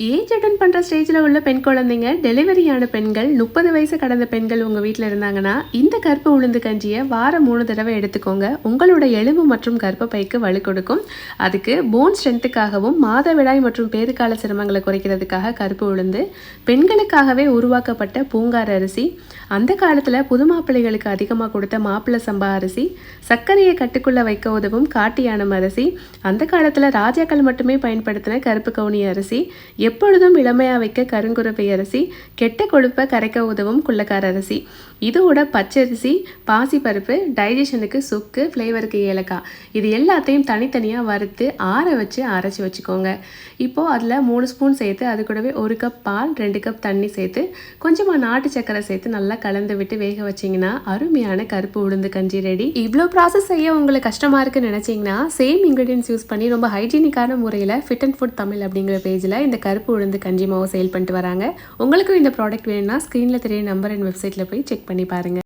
Age attend பண்ணுற ஸ்டேஜில் உள்ள பெண் குழந்தைங்க டெலிவரியான பெண்கள் முப்பது வயசு கடந்த பெண்கள் உங்கள் வீட்டில் இருந்தாங்கன்னா இந்த கருப்பு உளுந்து கஞ்சியை வாரம் மூணு தடவை எடுத்துக்கோங்க. உங்களோட எலும்பு மற்றும் கர்ப்பப்பைக்கு வலு கொடுக்கும். அதுக்கு போன் ஸ்ட்ரென்த்துக்காகவும் மாதவிடாய் மற்றும் பேருக்கால சிரமங்களை குறைக்கிறதுக்காக கருப்பு உளுந்து பெண்களுக்காகவே உருவாக்கப்பட்ட பூங்கார் அரிசி அந்த காலத்தில் புது மாப்பிள்ளைகளுக்கு அதிகமாக கொடுத்த மாப்பிள்ளை சம்பா அரிசி சர்க்கரையை கட்டுக்குள்ளே வைக்க உதவும் காட்டியானம் அரிசி அந்த காலத்தில் ராஜாக்கள் மட்டுமே பயன்படுத்தின கருப்பு கவுனி அரிசி எப்பொழுதும் இளமையாக வைக்க கருங்குரப்பை அரிசி கெட்ட கொழுப்பை கரைக்க உதவும் குள்ளக்கார அரிசி. இதோட பச்சரிசி பாசிப்பருப்பு டைஜஷனுக்கு சுக்கு ஃப்ளேவருக்கு ஏலக்காய். இது எல்லாத்தையும் தனித்தனியாக வறுத்து ஆற வச்சு அரைச்சி வச்சுக்கோங்க. இப்போது அதில் மூணு ஸ்பூன் சேர்த்து அது கூடவே ஒரு கப் பால் ரெண்டு கப் தண்ணி சேர்த்து கொஞ்சமாக நாட்டு சக்கரை சேர்த்து நல்லா கலந்து விட்டு வேக வச்சிங்கன்னா அருமையான கருப்பு உளுந்து கஞ்சி ரெடி இவ்வளோ ப்ராசஸ் செய்ய உங்களுக்கு கஷ்டமாக இருக்குன்னு நினச்சிங்கன்னா சேம் இன்க்ரீடியன்ஸ் யூஸ் பண்ணி ரொம்ப ஹைஜீனிக்கான முறையில் ஃபிட் அண்ட் ஃபுட் தமிழ் அப்படிங்கிற பேஜில் இந்த கருப்பு உளுந்து கஞ்சி மாவு சேல் பண்ணிட்டு வராங்க. உங்களுக்கும் இந்த ப்ராடக்ட் வேணும்னா ஸ்க்ரீனில் தெரிய நம்பர் அண்ட் வெப்சைட்டில் போய் செக் பண்ணி பாருங்கள்